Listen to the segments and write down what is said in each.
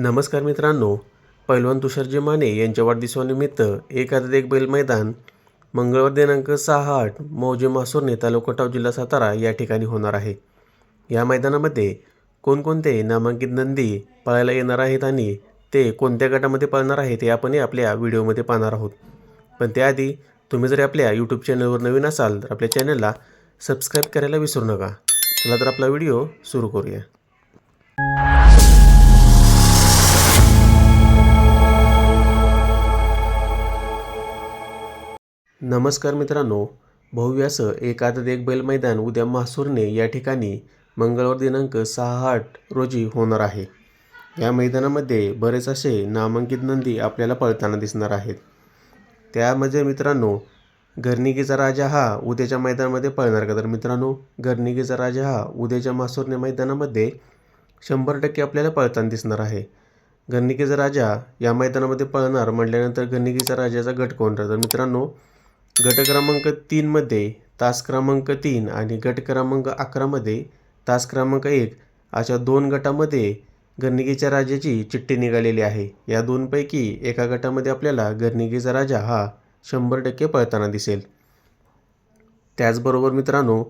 नमस्कार मित्रांनो पैलवान तुषारजी माने यांच्या वाढदिवसानिमित्त एक आदत एक बैल मैदान मंगळवार दिनांक सहा आठ मौजे मासुर्ने तालुकाटाव जिल्हा सातारा या ठिकाणी होणार आहे. या मैदानामध्ये कोणकोणते नामांकित नंदी पळायला येणार आहेत आणि ते कोणत्या गटामध्ये पळणार आहेत हे आपण आपल्या व्हिडिओमध्ये पाहणार आहोत. पण त्याआधी तुम्ही जर आपल्या यूट्यूब चॅनलवर नवीन असाल तर आपल्या चॅनलला सबस्क्राईब करायला विसरू नका. चला तर आपला व्हिडिओ सुरू करूया. नमस्कार मित्रांनो भव्य असं एक आदत बैल मैदान उद्या मासुरने या ठिकाणी मंगळवार दिनांक सहा आठ रोजी होणार आहे. या मैदानामध्ये बरेच असे नामांकित नंदी आपल्याला पळताना दिसणार आहेत. त्यामध्ये मित्रांनो गर्निकीचा राजा हा उद्याच्या मैदानामध्ये पळणार का? तर मित्रांनो गर्निकीचा राजा हा उद्याच्या मासुरने मैदानामध्ये शंभर टक्के आपल्याला पळताना दिसणार आहे. गर्निकीचा राजा या मैदानामध्ये पळणार म्हटल्यानंतर गर्निकीचा राजाचा गट कोण तर मित्रांनो गट क्रमांक तीनमध्ये तास क्रमांक तीन आणि गट क्रमांक अकरामध्ये तास क्रमांक एक अशा दोन गटामध्ये गर्निकीच्या राजाची चिठ्ठी निघालेली आहे. या दोनपैकी एका गटामध्ये आपल्याला गर्निकीचा राजा हा शंभर टक्के पळताना दिसेल. त्याचबरोबर मित्रांनो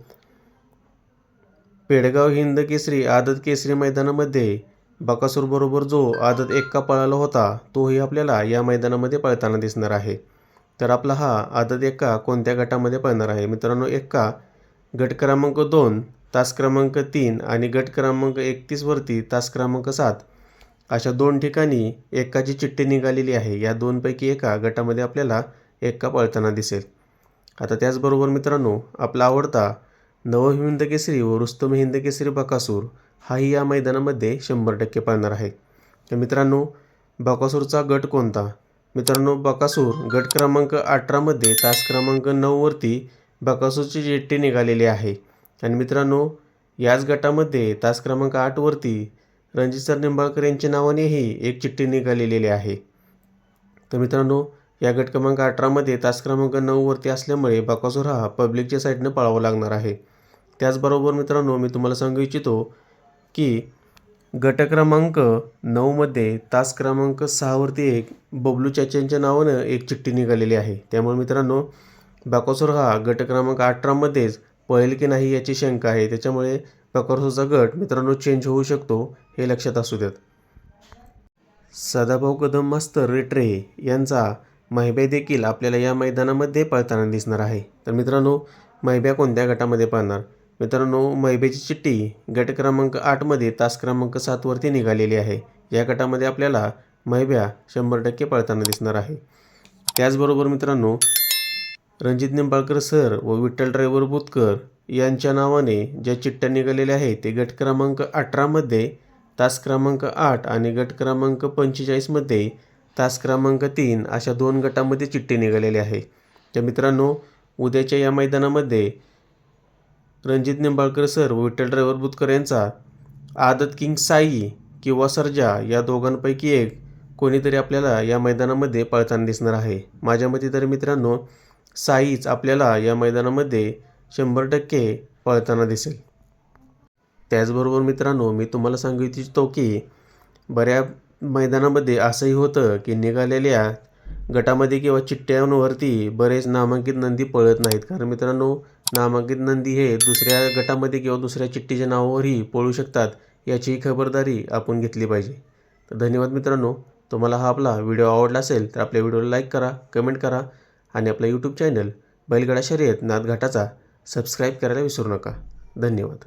पेडगाव हिंद केसरी आदत केसरी मैदानामध्ये बकासूरबरोबर जो आदत एक्का पळाला होता तोही आपल्याला या मैदानामध्ये पळताना दिसणार आहे. तर आपला हा आदत एक्का कोणत्या गटामध्ये पळणार आहे? मित्रांनो एक्का गट क्रमांक दोन तास क्रमांक तीन आणि गट क्रमांक एकतीसवरती तास क्रमांक सात अशा दोन ठिकाणी एकाची चिठ्ठी निघालेली आहे. या दोनपैकी एका गटामध्ये आपल्याला एक्का पळताना दिसेल. आता त्याचबरोबर मित्रांनो आपला आवडता नवहिंद केसरी व रुस्तम हिंद केसरी बकासूर हाही या मैदानामध्ये शंभर टक्के पळणार आहे. तर मित्रांनो बकासूरचा गट कोणता? मित्रांनो बकासूर गट क्रमांक अठरामध्ये तास क्रमांक नऊवरती बकासूरची चिठ्ठी निघालेली आहे. आणि मित्रांनो याच गटामध्ये तास क्रमांक आठवरती रणजित सर निंबाळकर यांच्या नावानेही एक चिठ्ठी निघालेली आहे. तर मित्रांनो या गट क्रमांक अठरामध्ये तास क्रमांक नऊवरती असल्यामुळे बकासूर हा पब्लिकच्या साईडनं पळावा लागणार आहे. त्याचबरोबर मित्रांनो मी तुम्हाला सांगू इच्छितो की गट क्रमांक नऊमध्ये तास क्रमांक सहावरती एक बबलू चाच्यांच्या नावानं एक चिठ्ठी निघालेली आहे. त्यामुळे मित्रांनो बकासूर हा गट क्रमांक अठरामध्येच पळेल की नाही याची शंका आहे. त्याच्यामुळे बकासूरचा गट मित्रांनो चेंज होऊ शकतो हे लक्षात असू देत सदाभाऊ कदम मास्तर रेट्रे यांचा महिब्या देखील आपल्याला या मैदानामध्ये पळताना दिसणार आहे. तर मित्रांनो महिब्या कोणत्या गटामध्ये पळणार? मित्रांनो मैबेची चिठ्ठी गट क्रमांक आठमध्ये तास क्रमांक सातवरती निघालेली आहे. या गटामध्ये आपल्याला मैब्या शंभर टक्के पळताना दिसणार आहे. त्याचबरोबर मित्रांनो रणजित निंबाळकर सर व विठ्ठल ड्रायव्हर बुतकर यांच्या नावाने ज्या चिठ्ठ्या निघालेल्या आहेत ते गट क्रमांक अठरामध्ये तास क्रमांक आठ आणि गट क्रमांक पंचेचाळीसमध्ये तास क्रमांक तीन अशा दोन गटामध्ये चिठ्ठी निघालेली आहे. तर मित्रांनो उद्याच्या या मैदानामध्ये रणजित निंबाळकर सर व विठ्ठल ड्रायव्हर बुतकर यांचा आदत किंग साई किंवा सर्जा या दोघांपैकी एक कोणीतरी आपल्याला या मैदानामध्ये पळताना दिसणार आहे. माझ्या मते तर मित्रांनो साईच आपल्याला या मैदानामध्ये शंभर टक्के पळताना दिसेल. त्याचबरोबर मित्रांनो मी तुम्हाला सांगू इच्छितो की बऱ्या मैदानामध्ये असंही होतं की निघालेल्या गटामध्ये किंवा चिठ्ठ्यांवरती बरेच नामांकित नंदी पळत नाहीत. कारण मित्रांनो नामांकित नंदी हे दुसऱ्या गटामध्ये किंवा दुसऱ्या चिठ्ठीच्या नावावरही पळू शकतात याची खबरदारी आपण घेतली पाहिजे. तर धन्यवाद मित्रांनो. तुम्हाला हा आपला व्हिडिओ आवडला असेल तर आपल्या व्हिडिओला लाईक करा कमेंट करा आणि आपला यूट्यूब चॅनल बैलगाडा शर्यत नाथघाटाचा सबस्क्राईब करायला विसरू नका. धन्यवाद.